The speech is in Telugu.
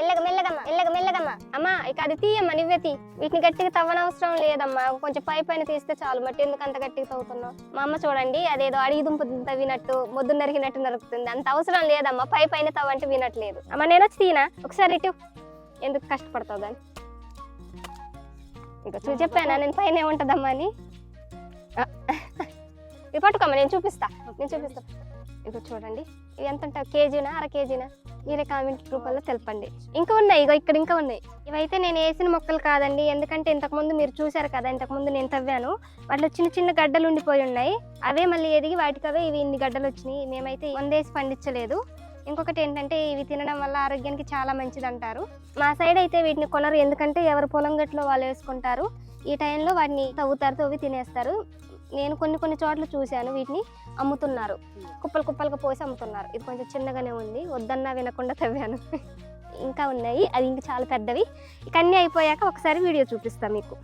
మెల్లగా మెల్లగమ్మా మెల్లగా మెల్లగమ్మా. అమ్మా ఇక అది తీయమ్మా నువ్వే తీ. వీటిని గట్టిగా తవ్వనవసరం లేదమ్మా. కొంచెం పై పైన తీస్తే చాలు. మట్టి ఎందుకు అంత గట్టిగా తవ్వుతున్నావు? మా అమ్మ చూడండి అదేదో అడిగి దుంప తవ్వినట్టు మొద్దు నరికినట్టు నరుకుతుంది. అంత అవసరం లేదమ్మా. పై పైన తవ్వంటే వినట్లేదు. అమ్మ నేను వచ్చి తీనా? ఒకసారి ఇటు. ఎందుకు కష్టపడతావు దాన్ని ఇక చూ చెప్పానా? నేను పైన ఉంటుందమ్మా అని. ఇది పట్టుకోమ్మా నేను చూపిస్తా. నేను చూపిస్తా. ఇక చూడండి. ఇవి ఎంత ఉంటావు కేజీనా? అర కేజీనా? మీరే కామెంట్ రూపంలో తెలపండి. ఇంకా ఉన్నాయి ఇగో ఇక్కడ ఇంకా ఉన్నాయి. ఇవైతే నేను వేసిన మొక్కలు కాదండి. ఎందుకంటే ఇంతకుముందు మీరు చూశారు కదా ఇంతకుముందు నేను తవ్వాను. వాటిలో చిన్న చిన్న గడ్డలు ఉండిపోయి ఉన్నాయి. అవే మళ్ళీ ఎదిగి వాటికి అవే ఇవి ఇన్ని గడ్డలు వచ్చినాయి. మేమైతే వందేసి పండించలేదు. ఇంకొకటి ఏంటంటే ఇవి తినడం వల్ల ఆరోగ్యానికి చాలా మంచిది అంటారు మా సైడ్ అయితే వీటిని కొనరు. ఎందుకంటే ఎవరు పొలం గట్లో వాళ్ళు వేసుకుంటారు. ఈ టైంలో వాటిని తవ్వుతారు తవ్వి తినేస్తారు. నేను కొన్ని కొన్ని చోట్ల చూశాను వీటిని అమ్ముతున్నారు. కుప్పలు కుప్పలుగా పోసి అమ్ముతున్నారు. ఇది కొంచెం చిన్నగానే ఉంది. వద్దన్నా వినకుండా తవ్వాను. ఇంకా ఉన్నాయి. అది ఇంకా చాలా పెద్దవి. ఇక అన్నీ అయిపోయాక ఒకసారి వీడియో చూపిస్తాను మీకు.